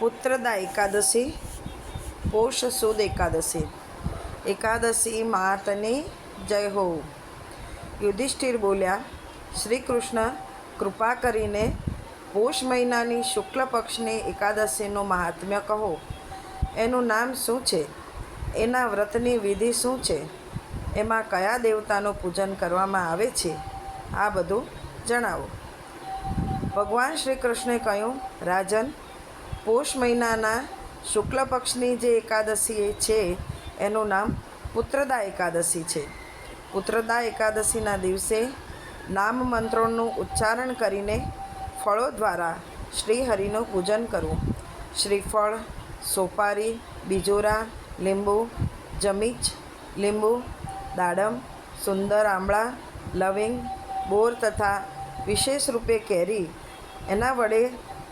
પુત્રદા એકાદશી, પોષ સુદ એકાદશી. એકાદશી માતની જય હો યુધિષ્ઠિર બોલ્યા, શ્રી કૃષ્ણ, કૃપા કરીને પોષ મહિનાની શુક્લ પક્ષની એકાદશીનું મહાત્મ્ય કહો. એનું નામ શું છે? એના વ્રતની વિધિ શું છે? એમાં કયા દેવતાનું પૂજન કરવામાં આવે છે? આ બધું જણાવો. ભગવાન શ્રી કૃષ્ણે કહ્યું, રાજન પોષ મહિનાના શુક્લ પક્ષની જે એકાદશી છે, એનું નામ પુત્રદા એકાદશી છે. પુત્રદા એકાદશીના દિવસે નામ મંત્રોનું ઉચ્ચારણ કરીને ફળો દ્વારા શ્રીહરિનું પૂજન કરવું. શ્રીફળ, સોપારી, બીજોરા, લીંબુ જમીચ લીંબુ, દાડમ, સુંદર આંબળા લવિંગ, બોર તથા વિશેષ રૂપે કેરી એના વડે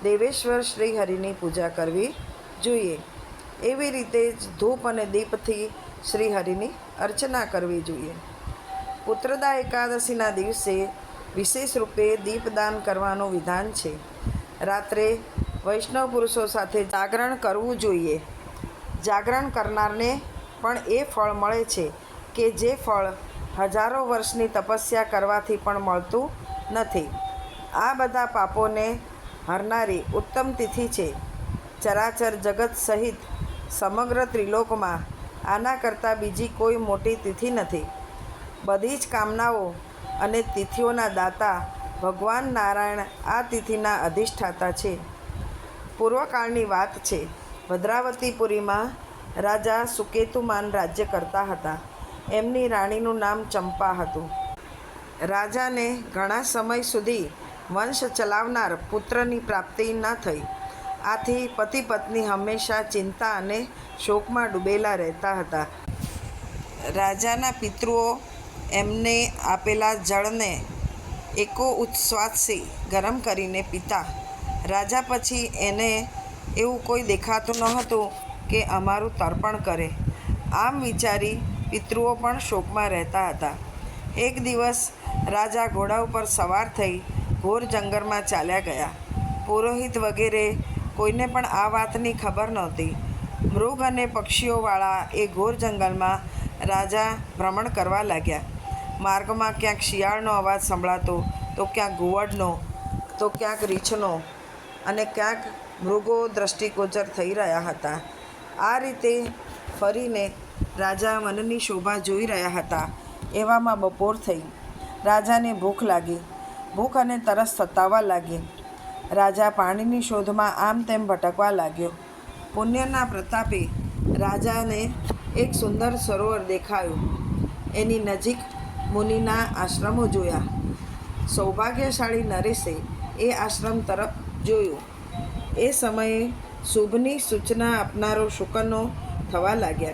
દેવેશ્વર શ્રી હરિની પૂજા કરવી જોઈએ. એવી રીતે જ ધૂપ અને દીપથી શ્રી હરિની અર્ચના કરવી જોઈએ. પુત્રદા એકાદશીના દિવસે વિશેષ રૂપે દીપદાન કરવાનું વિધાન છે. રાત્રે વૈષ્ણવ પુરુષો સાથે જાગરણ કરવું જોઈએ. જાગરણ કરનારને પણ એ ફળ મળે છે કે જે ફળ હજારો વર્ષની તપસ્યા કરવાથી પણ મળતું નથી. આ બધા પાપોને હરનારી ઉત્તમ તિથિ છે. ચરાચર જગત સહિત સમગ્ર ત્રિલોકમાં આના કરતાં બીજી કોઈ મોટી તિથિ નથી. બધી જ કામનાઓ અને તિથિઓના દાતા ભગવાન નારાયણ આ તિથિના અધિષ્ઠાતા છે. પૂર્વકાળની વાત છે. ભદ્રાવતીપુરીમાં રાજા સુકેતુમાન રાજ્ય કરતા હતા. એમની રાણીનું નામ ચંપા હતું. રાજાને ઘણા સમય સુધી વંશ ચલાવનાર પુત્રની પ્રાપ્તિ ન થઈ. આથી પતિ પત્ની હંમેશા ચિંતા અને શોકમાં ડૂબેલા રહેતા હતા. રાજાના પિતૃઓ એમને આપેલા જળને એકો ઉચ્છ્વાસથી ગરમ કરીને પીતા. રાજા પછી એને એવું કોઈ દેખાતું ન હતું કે અમારું તર્પણ કરે. આમ વિચારી પિતૃઓ પણ શોકમાં રહેતા હતા. એક દિવસ રાજા ઘોડા ઉપર સવાર થઈ ઘોર જંગલમાં ચાલ્યા ગયા. પુરોહિત વગેરે કોઈને પણ આ વાતની ખબર નહોતી. મૃગ અને પક્ષીઓવાળા એ ઘોર જંગલમાં રાજા ભ્રમણ કરવા લાગ્યા. માર્ગમાં ક્યાંક શિયાળનો અવાજ સંભળાતો, તો ક્યાંક ઘુવડનો તો ક્યાંક રીંછનો અને ક્યાંક મૃગો દ્રષ્ટિગોચર થઈ રહ્યા હતા. આ રીતે ફરીને રાજા મનની શોભા જોઈ રહ્યા હતા. એવામાં બપોર થઈ. રાજાને ભૂખ લાગી. ભૂખ અને તરસ સતાવવા લાગી. રાજા પાણીની શોધમાં આમ તેમ ભટકવા લાગ્યો. પુણ્યના પ્રતાપે રાજાને એક સુંદર સરોવર દેખાયું. એની નજીક મુનિના આશ્રમો જોયા. સૌભાગ્યશાળી નરેશે એ આશ્રમ તરફ જોયું. એ સમયે શુભની સૂચના આપનારો શુકનો થવા લાગ્યા.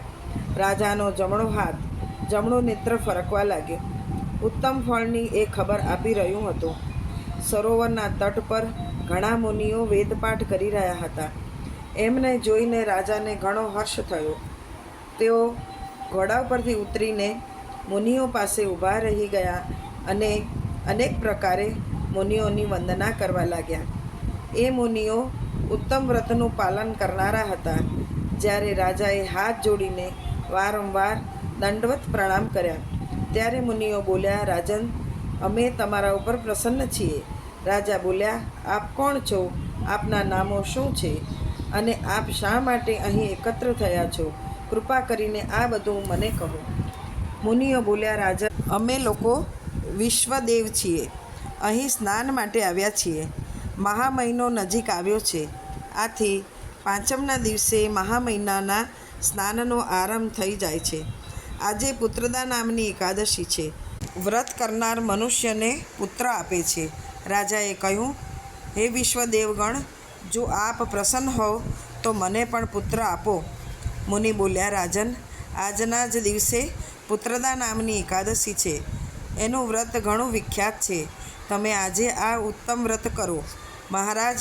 રાજાનો જમણો હાથ, જમણો નેત્ર ફરકવા લાગ્યો. ઉત્તમ ફળની એ ખબર આપી રહ્યું હતું. સરોવરના તટ પર ઘણા મુનિઓ વેદપાઠ કરી રહ્યા હતા. એમને જોઈને રાજાને ઘણો હર્ષ થયો. તેઓ ઘોડા પરથી ઉતરીને મુનિઓ પાસે ઊભા રહી ગયા અને અનેક પ્રકારે મુનિઓની વંદના કરવા લાગ્યા. એ મુનિઓ ઉત્તમ વ્રતનું પાલન કરનારા હતા, જ્યારે રાજાએ હાથ જોડીને વારંવાર દંડવત પ્રણામ કર્યા. ત્યારે મુનિઓ બોલ્યા, રાજન, અમે તમારા ઉપર પ્રસન્ન છીએ. રાજા બોલ્યા, આપ કોણ છો? આપના નામો શું છે? અને આપ શા માટે અહીં એકત્ર થયા છો? કૃપા કરીને આ બધું મને કહો. મુનિઓ બોલ્યા રાજા અમે લોકો વિશ્વદેવ છીએ. અહીં સ્નાન માટે આવ્યા છીએ. મહામહિનો નજીક આવ્યો છે. આથી પાંચમના દિવસે મહામહિનાના સ્નાનનો આરંભ થઈ જાય છે. આજે પુત્રદા નામની એકાદશી છે. વ્રત કરનાર મનુષ્યને પુત્ર આપે છે. રાજાએ કહ્યું, હે વિશ્વદેવગણ, જો આપ પ્રસન્ન હોવ, તો મને પણ પુત્ર આપો. મુનિ બોલ્યા, રાજન, આજના જ દિવસે પુત્રદા નામની એકાદશી છે. એનું વ્રત ઘણું વિખ્યાત છે. તમે આજે આ ઉત્તમ વ્રત કરો. મહારાજ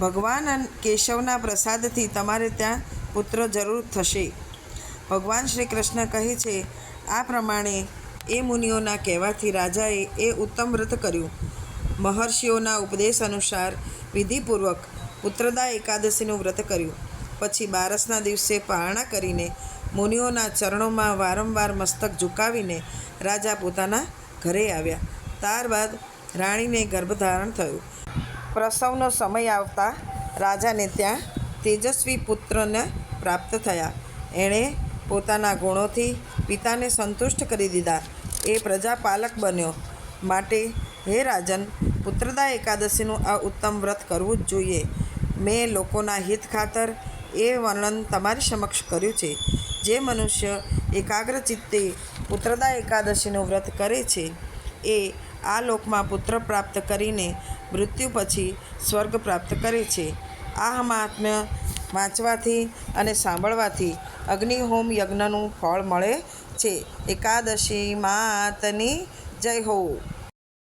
ભગવાન કેશવના પ્રસાદથી તમારે ત્યાં પુત્ર જરૂર થશે. ભગવાન શ્રી કૃષ્ણ કહે છે, આ પ્રમાણે એ મુનિઓના કહેવાથી રાજાએ એ ઉત્તમ વ્રત કર્યું. મહર્ષિઓના ઉપદેશ અનુસાર વિધિપૂર્વક પુત્રદા એકાદશીનું વ્રત કર્યું. પછી બારસના દિવસે પારણા કરીને મુનિઓના ચરણોમાં વારંવાર મસ્તક ઝુકાવીને રાજા પોતાના ઘરે આવ્યા. ત્યારબાદ રાણીને ગર્ભધારણ થયું. પ્રસવનો સમય આવતા રાજાને ત્યાં તેજસ્વી પુત્રને પ્રાપ્ત થયા. એણે પોતાના ગુણોથી પિતાને સંતુષ્ટ કરી દીધા. એ પ્રજાપાલક બન્યો. માટે હે રાજન, પુત્રદા એકાદશીનું આ ઉત્તમ વ્રત કરવું જ જોઈએ. મેં લોકોના હિત ખાતર એ વર્ણન તમારી સમક્ષ કર્યું છે. જે મનુષ્ય એકાગ્ર ચિત્તે પુત્રદા એકાદશીનું વ્રત કરે છે, એ આ લોકમાં પુત્ર પ્રાપ્ત કરીને મૃત્યુ પછી સ્વર્ગ પ્રાપ્ત કરે છે. આ મહાત્મ્ય વાંચવાથી અને સાંભળવાથી અગ્નિહોમ યજ્ઞનું ફળ મળે છે. એકાદશી માતની જય હો.